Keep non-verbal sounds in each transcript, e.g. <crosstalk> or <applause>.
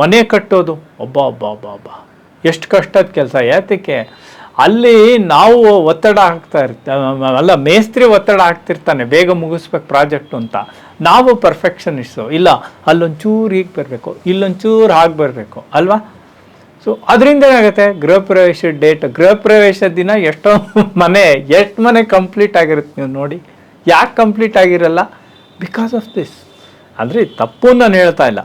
ಮನೆ ಕಟ್ಟೋದು. ಒಬ್ಬ ಒಬ್ಬ ಒಬ್ಬ ಒಬ್ಬ ಎಷ್ಟು ಕಷ್ಟದ ಕೆಲಸ. ಯಾತಕ್ಕೆ ಅಲ್ಲಿ ನಾವು ಒತ್ತಡ ಹಾಕ್ತಾ ಇರ್ತ, ಅಲ್ಲ, ಮೇಸ್ತ್ರಿ ಒತ್ತಡ ಹಾಕ್ತಿರ್ತಾನೆ. ಬೇಗ ಮುಗಿಸ್ಬೇಕು ಪ್ರಾಜೆಕ್ಟು ಅಂತ. ನಾವು ಪರ್ಫೆಕ್ಷನಿಸ್ಟು ಇಲ್ಲ, ಅಲ್ಲೊಂಚೂರು ಹೀಗೆ ಬರಬೇಕು. ಇಲ್ಲೊಂಚೂರು ಹಾಗೆ ಬರಬೇಕು. ಅಲ್ವಾ? ಸೊ ಅದರಿಂದ ಏನಾಗುತ್ತೆ ಗೃಹ ಪ್ರವೇಶ ಡೇಟ್. ಗೃಹ ಪ್ರವೇಶ ದಿನ ಎಷ್ಟೋ ಮನೆ, ಎಷ್ಟು ಮನೆ ಕಂಪ್ಲೀಟ್ ಆಗಿರುತ್ತೆ ನೀವು ನೋಡಿ. ಯಾಕೆ ಕಂಪ್ಲೀಟ್ ಆಗಿರಲ್ಲ? Because of this. ಅಂದರೆ ತಪ್ಪು ನಾನು ಹೇಳ್ತಾ ಇಲ್ಲ.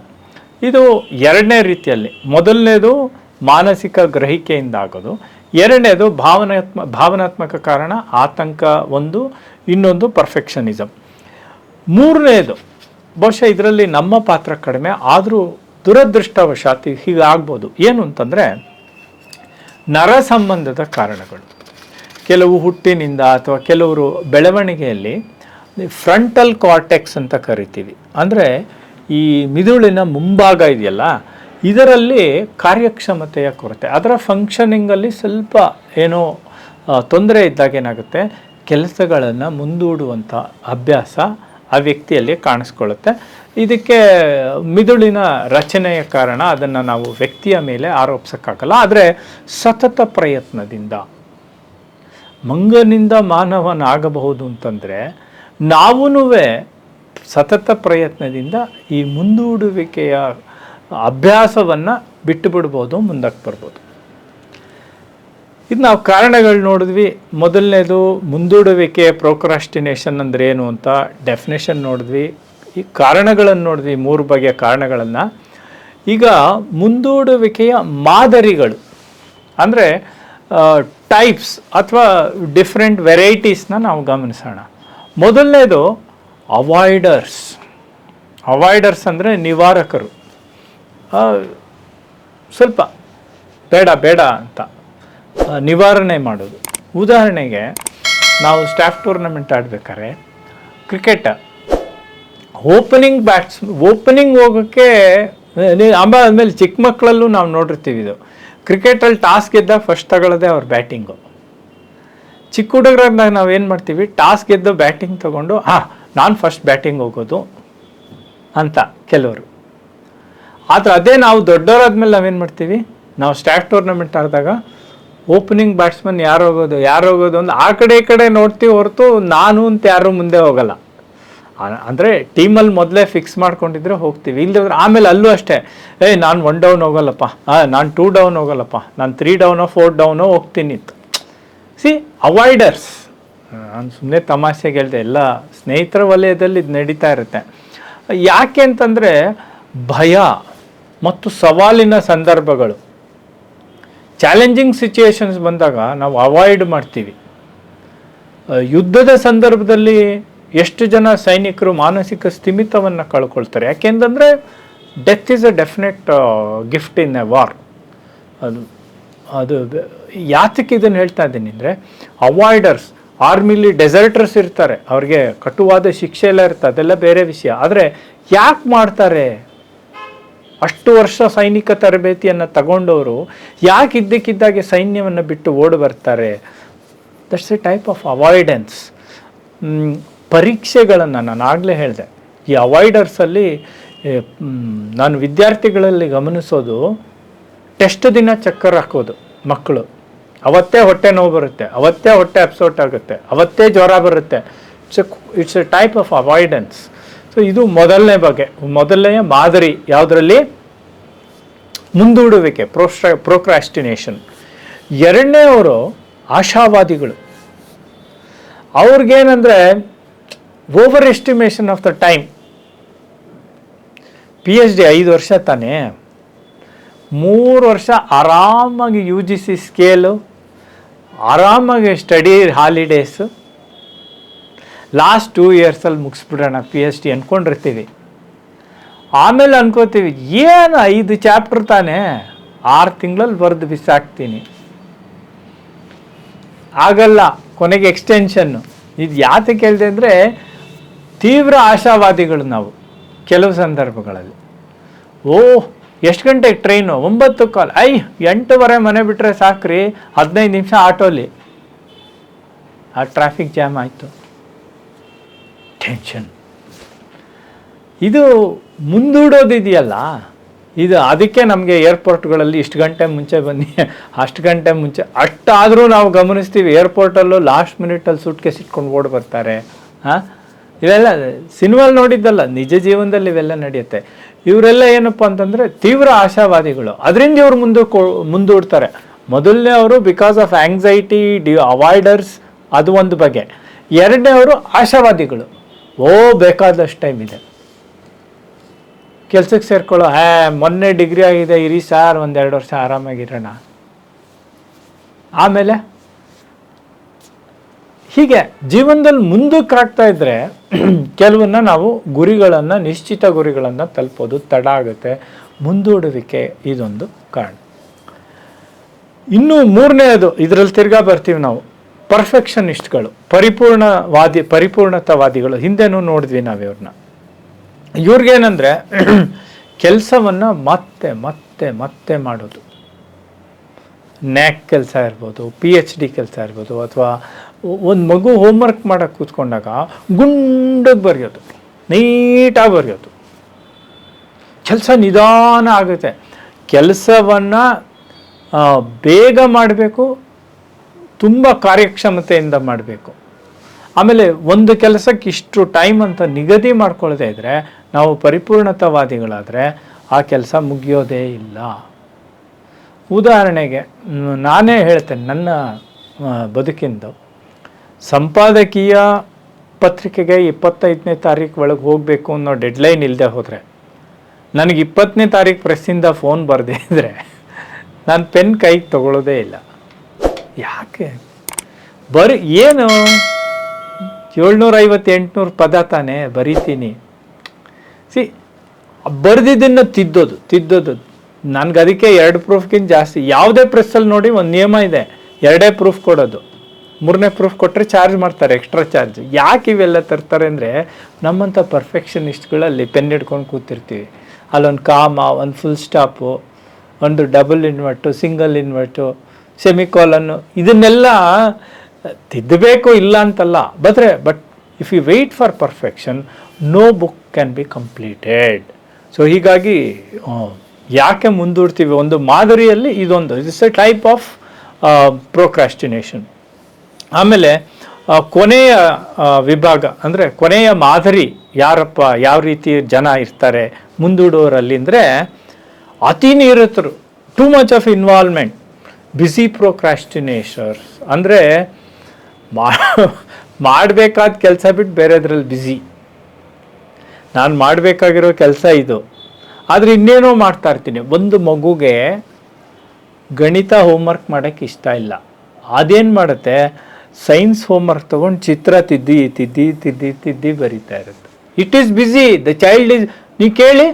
ಇದು ಎರಡನೇ ರೀತಿಯಲ್ಲಿ. ಮೊದಲನೇದು ಮಾನಸಿಕ ಗ್ರಹಿಕೆಯಿಂದ ಆಗೋದು. ಎರಡನೇದು ಭಾವನಾತ್ಮ, ಭಾವನಾತ್ಮಕ ಕಾರಣ, ಆತಂಕ ಒಂದು, ಇನ್ನೊಂದು ಪರ್ಫೆಕ್ಷನಿಸಮ್ ಮೂರನೇದು, ಬಹುಶಃ ಇದರಲ್ಲಿ ನಮ್ಮ ಪಾತ್ರ ಕಡಿಮೆ, ಆದರೂ ದುರದೃಷ್ಟವಶಾತ್ ಹೀಗಾಗ್ಬೋದು ಏನು ಅಂತಂದರೆ, ನರ ಸಂಬಂಧದ ಕಾರಣಗಳು. ಕೆಲವು ಹುಟ್ಟಿನಿಂದ ಅಥವಾ ಕೆಲವರು ಬೆಳವಣಿಗೆಯಲ್ಲಿ ಫ್ರಂಟಲ್ ಕಾರ್ಟೆಕ್ಸ್ ಅಂತ ಕರಿತೀವಿ. ಅಂದರೆ ಈ ಮಿದುಳಿನ ಮುಂಭಾಗ ಇದೆಯಲ್ಲ, ಇದರಲ್ಲಿ ಕಾರ್ಯಕ್ಷಮತೆಯ ಕೊರತೆ. ಅದರ ಫಂಕ್ಷನಿಂಗಲ್ಲಿ ಸ್ವಲ್ಪ ಏನೋ ತೊಂದರೆ ಇದ್ದಾಗ ಏನಾಗುತ್ತೆ? ಕೆಲಸಗಳನ್ನು ಮುಂದೂಡುವಂಥ ಅಭ್ಯಾಸ ಆ ವ್ಯಕ್ತಿಯಲ್ಲಿ ಕಾಣಿಸ್ಕೊಳ್ಳುತ್ತೆ. ಇದಕ್ಕೆ ಮಿದುಳಿನ ರಚನೆಯ ಕಾರಣ ಅದನ್ನು ನಾವು ವ್ಯಕ್ತಿಯ ಮೇಲೆ ಆರೋಪಿಸೋಕ್ಕಾಗಲ್ಲ. ಆದರೆ ಸತತ ಪ್ರಯತ್ನದಿಂದ, ಮಂಗನಿಂದ ಮಾನವನಾಗಬಹುದು ಅಂತಂದರೆ ನಾವೂ ಸತತ ಪ್ರಯತ್ನದಿಂದ ಈ ಮುಂದೂಡುವಿಕೆಯ ಅಭ್ಯಾಸವನ್ನು ಬಿಟ್ಟು ಬಿಡ್ಬೋದು, ಮುಂದಕ್ಕೆ ಬರ್ಬೋದು. ಇದು ನಾವು ಕಾರಣಗಳು ನೋಡಿದ್ವಿ. ಮೊದಲನೇದು ಮುಂದೂಡುವಿಕೆ ಪ್ರೋಕ್ರಾಸ್ಟಿನೇಷನ್ ಅಂದರೆ ಏನು ಅಂತ ಡೆಫಿನೇಷನ್ ನೋಡಿದ್ವಿ. ಈ ಕಾರಣಗಳನ್ನು ನೋಡಿದ್ವಿ, ಮೂರು ಬಗೆಯ ಕಾರಣಗಳನ್ನು. ಈಗ ಮುಂದೂಡುವಿಕೆಯ ಮಾದರಿಗಳು ಅಂದರೆ ಟೈಪ್ಸ್ ಅಥವಾ ಡಿಫ್ರೆಂಟ್ ವೆರೈಟೀಸ್ನ ನಾವು ಗಮನಿಸೋಣ. ಮೊದಲನೇದು ಅವಾಯ್ಡರ್ಸ್ ಅವಾಯ್ಡರ್ಸ್ ಅಂದರೆ ನಿವಾರಕರು. ಸ್ವಲ್ಪ ಬೇಡ ಬೇಡ ಅಂತ ನಿವಾರಣೆ ಮಾಡೋದು. ಉದಾಹರಣೆಗೆ, ನಾವು ಸ್ಟಾಫ್ ಟೂರ್ನಮೆಂಟ್ ಆಡ್ಬೇಕಾದ್ರೆ ಕ್ರಿಕೆಟ್ ಓಪನಿಂಗ್ ಬ್ಯಾಟ್ಸ್ ಓಪನಿಂಗ್ ಹೋಗೋಕ್ಕೆ ಆಮೇಲೆ ಚಿಕ್ಕ ಮಕ್ಕಳಲ್ಲೂ ನಾವು ನೋಡಿರ್ತೀವಿ ಇದು. ಕ್ರಿಕೆಟಲ್ಲಿ ಟಾಸ್ ಗೆದ್ದಾಗ ಫಸ್ಟ್ ತಗೊಳ್ಳೋದೆ ಅವ್ರ ಬ್ಯಾಟಿಂಗು ಚಿಕ್ಕ ಹುಡುಗರಾದಾಗ ನಾವು ಏನು ಮಾಡ್ತೀವಿ? ಟಾಸ್ ಗೆದ್ದು ಬ್ಯಾಟಿಂಗ್ ತೊಗೊಂಡು, ಹಾಂ ನಾನು ಫಸ್ಟ್ ಬ್ಯಾಟಿಂಗ್ ಹೋಗೋದು ಅಂತ ಕೆಲವರು. ಆದರೆ ಅದೇ ನಾವು ದೊಡ್ಡವರಾದ್ಮೇಲೆ ನಾವೇನು ಮಾಡ್ತೀವಿ? ನಾವು ಸ್ಟಾಫ್ ಟೂರ್ನಮೆಂಟ್ ಆಡಿದಾಗ ಓಪನಿಂಗ್ ಬ್ಯಾಟ್ಸ್ಮನ್ ಯಾರು ಹೋಗೋದು ಯಾರು ಹೋಗೋದು ಅಂತ ಆ ಕಡೆ ಈ ಕಡೆ ನೋಡ್ತೀವಿ ಹೊರತು ನಾನು ಅಂತ ಯಾರು ಮುಂದೆ ಹೋಗಲ್ಲ. ಅಂದರೆ ಟೀಮಲ್ಲಿ ಮೊದಲೇ ಫಿಕ್ಸ್ ಮಾಡ್ಕೊಂಡಿದ್ರೆ ಹೋಗ್ತೀವಿ. ಇಲ್ಲದ್ರೆ ಆಮೇಲೆ ಅಲ್ಲೂ ಅಷ್ಟೇ ಏಯ್ ನಾನು ಒನ್ ಡೌನ್ ಹೋಗಲ್ಲಪ್ಪ. ನಾನು ಟೂ ಡೌನ್ ಹೋಗಲ್ಲಪ್ಪ. ನಾನು ತ್ರೀ ಡೌನೋ ಫೋರ್ ಡೌನೋ ಹೋಗ್ತೀನಿ. ಸಿ ಅವಾಯ್ಡರ್ಸ್ ನಾನು ಸುಮ್ಮನೆ ತಮಾಷೆಗೆ ಹೇಳಿದೆ, ಎಲ್ಲ ಸ್ನೇಹಿತರ ವಲಯದಲ್ಲಿ ಇದು ನಡೀತಾ ಇರುತ್ತೆ. ಯಾಕೆ ಅಂತಂದರೆ ಭಯ ಮತ್ತು ಸವಾಲಿನ ಸಂದರ್ಭಗಳು. ಚಾಲೆಂಜಿಂಗ್ ಸಿಚುಯೇಷನ್ಸ್ ಬಂದಾಗ ನಾವು ಅವಾಯ್ಡ್ ಮಾಡ್ತೀವಿ. ಯುದ್ಧದ ಸಂದರ್ಭದಲ್ಲಿ ಎಷ್ಟು ಜನ ಸೈನಿಕರು ಮಾನಸಿಕ ಸ್ಥಿಮಿತವನ್ನು ಕಳ್ಕೊಳ್ತಾರೆ. ಯಾಕೆಂತಂದರೆ death is a definite gift in a war. ಅದು ಅದು, ಯಾತಕ್ಕೆ ಇದನ್ನು ಹೇಳ್ತಾ ಇದ್ದೀನಿ ಅಂದರೆ, ಅವಾಯ್ಡರ್ಸ್ ಆರ್ಮಿಲಿ ಡೆಸರ್ಟರ್ಸ್ ಇರ್ತಾರೆ, ಅವ್ರಿಗೆ ಕಟುವಾದ ಶಿಕ್ಷೆ ಎಲ್ಲ ಇರ್ತದೆ ಅದೆಲ್ಲ ಬೇರೆ ವಿಷಯ. ಆದರೆ ಯಾಕೆ ಮಾಡ್ತಾರೆ? ಅಷ್ಟು ವರ್ಷ ಸೈನಿಕ ತರಬೇತಿಯನ್ನು ತಗೊಂಡವರು ಯಾಕೆ ಇದ್ದಕ್ಕಿದ್ದಾಗೆ ಸೈನ್ಯವನ್ನು ಬಿಟ್ಟು ಓಡಿ ಬರ್ತಾರೆ? That's a type of avoidance ಪರೀಕ್ಷೆಗಳನ್ನು ನಾನು ಆಗಲೇ ಹೇಳಿದೆ. ಈ ಅವಾಯ್ಡರ್ಸಲ್ಲಿ ನಾನು ವಿದ್ಯಾರ್ಥಿಗಳಲ್ಲಿ ಗಮನಿಸೋದು, ಟೆಸ್ಟ್ ದಿನ ಚಕ್ಕರ್ ಹಾಕೋದು ಮಕ್ಕಳು. ಅವತ್ತೇ ಹೊಟ್ಟೆ ನೋವು ಬರುತ್ತೆ, ಅವತ್ತೇ ಹೊಟ್ಟೆ ಅಪ್ಸೋಟ್ ಆಗುತ್ತೆ, ಅವತ್ತೇ ಜ್ವರ ಬರುತ್ತೆ. It's it's a type of avoidance so ಇದು ಮೊದಲನೇ ಬಗೆ ಮೊದಲನೆಯ ಮಾದರಿ ಯಾವುದರಲ್ಲಿ? ಮುಂದೂಡುವಿಕೆ, ಪ್ರೋಸ್ಟ್ರಾ, ಪ್ರೋಕ್ರಾಸ್ಟಿನೇಷನ್. ಎರಡನೇವರು ಆಶಾವಾದಿಗಳು. ಅವ್ರಿಗೇನಂದರೆ over estimation of the time. P H D ಐದು ವರ್ಷ ತಾನೇ. ಮೂರು ವರ್ಷ ಆರಾಮಾಗಿ ಯು ಜಿ ಸಿ ಸ್ಕೇಲು ಆರಾಮಾಗಿ ಸ್ಟಡಿ ಹಾಲಿಡೇಸು ಲಾಸ್ಟ್ ಟೂ ಇಯರ್ಸಲ್ಲಿ ಮುಗಿಸ್ಬಿಡೋಣ ಪಿ ಎಚ್ ಡಿ ಅಂದ್ಕೊಂಡಿರ್ತೀವಿ ಆಮೇಲೆ ಅನ್ಕೋತೀವಿ, ಏನು ಐದು ಚಾಪ್ಟರ್ ತಾನೇ? ಆರು ತಿಂಗಳಲ್ಲಿ ಬರೆದು ಬಿಸಾಕ್ತೀನಿ. ಆಗಲ್ಲ, ಕೊನೆಗೆ ಎಕ್ಸ್ಟೆನ್ಷನ್ನು ಇದು ಯಾತಕ್ಕೆ ಕೇಳಿದೆ ಅಂದರೆ, ತೀವ್ರ ಆಶಾವಾದಿಗಳು ನಾವು, ಕೆಲವು ಸಂದರ್ಭಗಳಲ್ಲಿ. ಓಹ್ ಎಷ್ಟು ಗಂಟೆಗೆ ಟ್ರೈನು ಒಂಬತ್ತು ಕಾಲ್. ಐ, ಎಂಟೂವರೆ ಮನೆ ಬಿಟ್ಟರೆ ಸಾಕ್ರಿ. ಹದಿನೈದು ನಿಮಿಷ ಆಟೋಲಿ. ಆ ಟ್ರಾಫಿಕ್ ಜಾಮ್ ಆಯಿತು. ಟೆನ್ಷನ್ ಇದು ಮುಂದೂಡೋದಿದೆಯಲ್ಲ ಇದು ಅದಕ್ಕೆ ನಮಗೆ ಏರ್ಪೋರ್ಟ್ಗಳಲ್ಲಿ ಇಷ್ಟು ಗಂಟೆ ಮುಂಚೆ ಬನ್ನಿ. ಅಷ್ಟು ಗಂಟೆ ಮುಂಚೆ. ಅಷ್ಟಾದರೂ ನಾವು ಗಮನಿಸ್ತೀವಿ. ಏರ್ಪೋರ್ಟಲ್ಲೂ ಲಾಸ್ಟ್ ಮಿನಿಟಲ್ಲಿ ಸೂಟ್ ಕೇಸ್ ಇಟ್ಕೊಂಡು ಓಡಿ ಬರ್ತಾರೆ. ಹಾಂ ಇವೆಲ್ಲ ಸಿನಿಮಾಲ್ ನೋಡಿದ್ದಲ್ಲ, ನಿಜ ಜೀವನದಲ್ಲಿ ಇವೆಲ್ಲ ನಡೆಯುತ್ತೆ. ಇವರೆಲ್ಲ ಏನಪ್ಪ ಅಂತಂದರೆ ತೀವ್ರ ಆಶಾವಾದಿಗಳು. ಅದರಿಂದ ಇವರು ಮುಂದೆ ಮುಂದೂಡ್ತಾರೆ. ಮೊದಲನೇ ಅವರು because of anxiety the avoiders ಅದು ಒಂದು ಬಗೆ. ಎರಡನೇ ಅವರು ಆಶಾವಾದಿಗಳು. ಓ, ಬೇಕಾದಷ್ಟು ಟೈಮ್ ಇದೆ. ಕೆಲ್ಸಕ್ಕೆ ಸೇರ್ಕೊಳ್ಳೋ, ಹೇ, ಮೊನ್ನೆ ಡಿಗ್ರಿ ಆಗಿದೆ, ಇರಿ ಸಾರ್ ಒಂದೆರಡು ವರ್ಷ ಆರಾಮಾಗಿರೋಣ. ಆಮೇಲೆ? ಹೀಗೆ ಜೀವನದಲ್ಲಿ ಮುಂದಕ್ಕೆ ಆಗ್ತಾ ಇದ್ರೆ <clears throat> ಕೆಲವನ್ನ ನಾವು ಗುರಿಗಳನ್ನು, ನಿಶ್ಚಿತ ಗುರಿಗಳನ್ನು ತಲುಪೋದು ತಡ ಆಗುತ್ತೆ. ಮುಂದೂಡುವಿಕೆ ಇದೊಂದು ಕಾರಣ. ಇನ್ನು ಮೂರನೇದು, ಇದರಲ್ಲಿ ತಿರ್ಗಾ ಬರ್ತೀವಿ ನಾವು. ಪರ್ಫೆಕ್ಷನಿಸ್ಟ್ಗಳು ಪರಿಪೂರ್ಣವಾದಿ, ಪರಿಪೂರ್ಣತಾವಾದಿಗಳು. ಹಿಂದೆನೂ ನೋಡಿದ್ವಿ ನಾವು ಇವ್ರನ್ನ ಏನಂದ್ರೆ <clears throat> ಕೆಲಸವನ್ನ ಮತ್ತೆ ಮತ್ತೆ ಮತ್ತೆ ಮಾಡೋದು. ನ್ಯಾಕ್ ಕೆಲಸ ಇರ್ಬೋದು ಪಿ ಎಚ್ ಡಿ ಕೆಲಸ ಇರ್ಬೋದು, ಅಥವಾ ಒಂದು ಮಗು ಹೋಮ್ವರ್ಕ್ ಮಾಡೋಕ್ಕೆ ಕೂತ್ಕೊಂಡಾಗ ಗುಂಡಗೆ ಬರೆಯೋದು. ನೀಟಾಗಿ ಬರೆಯೋದು. ಕೆಲಸ ನಿಧಾನ ಆಗುತ್ತೆ. ಕೆಲಸವನ್ನು ಬೇಗ ಮಾಡಬೇಕು, ತುಂಬ ಕಾರ್ಯಕ್ಷಮತೆಯಿಂದ ಮಾಡಬೇಕು. ಆಮೇಲೆ ಒಂದು ಕೆಲಸಕ್ಕೆ ಇಷ್ಟು ಟೈಮ್ ಅಂತ ನಿಗದಿ ಮಾಡ್ಕೊಳ್ಳದೇ ಇದ್ದರೆ ನಾವು ಪರಿಪೂರ್ಣತಾವಾದಿಗಳಾದರೆ ಆ ಕೆಲಸ ಮುಗಿಯೋದೇ ಇಲ್ಲ. ಉದಾಹರಣೆಗೆ, ನಾನೇ ಹೇಳ್ತೇನೆ, ನನ್ನ ಬದುಕಿಂದು. ಸಂಪಾದಕೀಯ ಪತ್ರಿಕೆಗೆ ಇಪ್ಪತ್ತೈದನೇ ತಾರೀಕು ಒಳಗೆ ಹೋಗಬೇಕು ಅನ್ನೋ ಡೆಡ್ಲೈನ್ ಇಲ್ಲದೆ ಹೋದರೆ, ನನಗೆ ಇಪ್ಪತ್ತನೇ ತಾರೀಕು ಪ್ರೆಸ್ಸಿಂದ ಫೋನ್ ಬರದೇ ಇದ್ದರೆ ನಾನು ಪೆನ್ ಕೈಗೆ ತಗೊಳ್ಳೋದೇ ಇಲ್ಲ. ಯಾಕೆ? ಬರೀ ಏನು? ಏಳ್ನೂರ ಐವತ್ತು ಎಂಟುನೂರು ಪದ ತಾನೇ ಬರಿತೀನಿ. ಸಿ, ಬರೆದಿದ್ದನ್ನು ತಿದ್ದೋದು ತಿದ್ದೋದು. ನನಗೆ ಅದಕ್ಕೆ ಎರಡು ಪ್ರೂಫ್ಗಿಂತ ಜಾಸ್ತಿ. ಯಾವುದೇ ಪ್ರೆಸ್ಸಲ್ಲಿ ನೋಡಿ ಒಂದು ನಿಯಮ ಇದೆ. ಎರಡೇ ಪ್ರೂಫ್ ಕೊಡೋದು. ಮೂರನೇ ಪ್ರೂಫ್ ಕೊಟ್ಟರೆ ಚಾರ್ಜ್ ಮಾಡ್ತಾರೆ ಎಕ್ಸ್ಟ್ರಾ ಚಾರ್ಜ್ ಯಾಕೆ ಇವೆಲ್ಲ ತರ್ತಾರೆ ಅಂದರೆ, ನಮ್ಮಂಥ ಪರ್ಫೆಕ್ಷನಿಸ್ಟ್ಗಳಲ್ಲಿ ಪೆನ್ ಹಿಡ್ಕೊಂಡು ಕೂತಿರ್ತೀವಿ. ಅಲ್ಲೊಂದು ಕಾಮ ಒಂದು ಫುಲ್ ಸ್ಟಾಪು ಒಂದು ಡಬಲ್ ಇನ್ವರ್ಟು ಸಿಂಗಲ್ ಇನ್ವರ್ಟು ಸೆಮಿಕಾಲನ್ನು ಇದನ್ನೆಲ್ಲ ತಿದ್ದಬೇಕು ಇಲ್ಲ ಅಂತಲ್ಲ. ಬದ್ರೆ but if you wait for perfection no book can be completed so ಹೀಗಾಗಿ ಯಾಕೆ ಮುಂದೂಡ್ತೀವಿ? ಒಂದು ಮಾದರಿಯಲ್ಲಿ ಇದೊಂದು it's a type of procrastination ಆಮೇಲೆ ಕೊನೆಯ ವಿಭಾಗ, ಅಂದರೆ ಕೊನೆಯ ಮಾದರಿ ಯಾರಪ್ಪ, ಯಾವ ರೀತಿ ಜನ ಇರ್ತಾರೆ ಮುಂದೂಡೋರಲ್ಲಿ ಅಂದರೆ ಅತಿ ನಿರತರು, too much of involvement busy procrastinators. ಅಂದರೆ ಮಾಡಬೇಕಾದ ಕೆಲಸ ಬಿಟ್ಟು ಬೇರೆದ್ರಲ್ಲಿ ಬ್ಯುಸಿ. ನಾನು ಮಾಡಬೇಕಾಗಿರೋ ಕೆಲಸ ಇದು. ಆದರೆ ಇನ್ನೇನೋ ಮಾಡ್ತಾ ಇರ್ತೀನಿ. ಒಂದು ಮಗುಗೆ ಗಣಿತ ಹೋಮ್ವರ್ಕ್ ಮಾಡೋಕ್ಕೆ ಇಷ್ಟ ಇಲ್ಲ. ಅದೇನು ಮಾಡುತ್ತೆ? ಸೈನ್ಸ್ ಹೋಮ್ವರ್ಕ್ ತಗೊಂಡು ಚಿತ್ರ ತಿದ್ದಿ ತಿದ್ದಿ ತಿದ್ದಿ ತಿದ್ದಿ ಬರಿತಾ ಇರುತ್ತೆ. It is busy the child is ನೀ ಕೇಳಿ.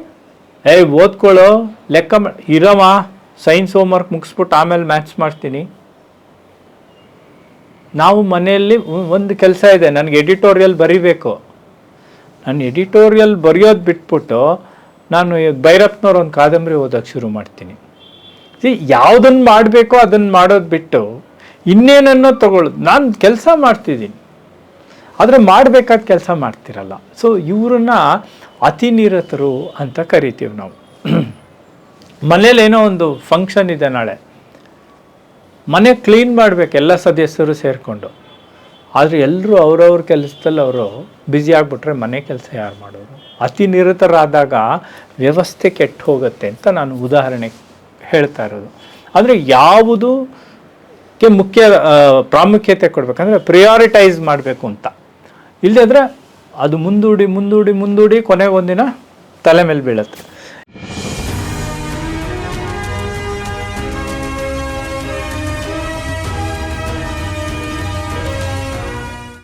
ಏಯ್, ಓದ್ಕೊಳ್ಳೋ, ಲೆಕ್ಕ ಇರಮ್ಮ. ಸೈನ್ಸ್ ಹೋಮ್ವರ್ಕ್ ಮುಗಿಸ್ಬಿಟ್ಟು ಆಮೇಲೆ ಮ್ಯಾಥ್ಸ್ ಮಾಡ್ತೀನಿ. ನಾವು ಮನೆಯಲ್ಲಿ ಒಂದು ಕೆಲಸ ಇದೆ. ನನಗೆ ಎಡಿಟೋರಿಯಲ್ ಬರಿಬೇಕು. ನಾನು ಎಡಿಟೋರಿಯಲ್ ಬರೆಯೋದು ಬಿಟ್ಬಿಟ್ಟು ನಾನು ಭೈರಪ್ಪನವ್ರ ಒಂದು ಕಾದಂಬರಿ ಓದೋಕ್ಕೆ ಶುರು ಮಾಡ್ತೀನಿ. ಯಾವುದನ್ನು ಮಾಡಬೇಕೋ ಅದನ್ನು ಮಾಡೋದು ಬಿಟ್ಟು ಇನ್ನೇನನ್ನೋ ತಗೊಳ್ಳೋದು ನಾನು ಕೆಲಸ ಮಾಡ್ತಿದ್ದೀನಿ. ಆದರೆ ಮಾಡಬೇಕಾದ ಕೆಲಸ ಮಾಡ್ತಿರಲ್ಲ. ಸೊ ಇವ್ರನ್ನ ಅತಿ ನಿರತರು ಅಂತ ಕರಿತೀವಿ ನಾವು. <clears throat> ಮನೇಲಿ ಏನೋ ಒಂದು ಫಂಕ್ಷನ್ ಇದೆ ನಾಳೆ. ಮನೆ ಕ್ಲೀನ್ ಮಾಡಬೇಕು, ಎಲ್ಲ ಸದಸ್ಯರು ಸೇರಿಕೊಂಡು. ಆದರೆ ಎಲ್ಲರೂ ಅವ್ರವ್ರ ಕೆಲಸದಲ್ಲಿ ಅವರು ಬ್ಯುಸಿ ಆಗಿಬಿಟ್ರೆ ಮನೆ ಕೆಲಸ ಯಾರು ಮಾಡೋರು? ಅತಿ ನಿರತರಾದಾಗ ವ್ಯವಸ್ಥೆ ಕೆಟ್ಟು ಹೋಗುತ್ತೆ ಅಂತ ನಾನು ಉದಾಹರಣೆ ಹೇಳ್ತಾ ಇರೋದು. ಆದರೆ ಯಾವುದಕ್ಕೆ ಮುಖ್ಯ ಪ್ರಾಮುಖ್ಯತೆ ಕೊಡಬೇಕಂದ್ರೆ ಪ್ರಿಯಾರಿಟೈಸ್ ಮಾಡಬೇಕು ಅಂತ. ಇಲ್ಲದೆ ಅದು ಮುಂದೂಡಿ ಮುಂದೂಡಿ ಮುಂದೂಡಿ ಕೊನೆಗೊಂದಿನ ತಲೆ ಮೇಲೆ ಬೀಳುತ್ತೆ.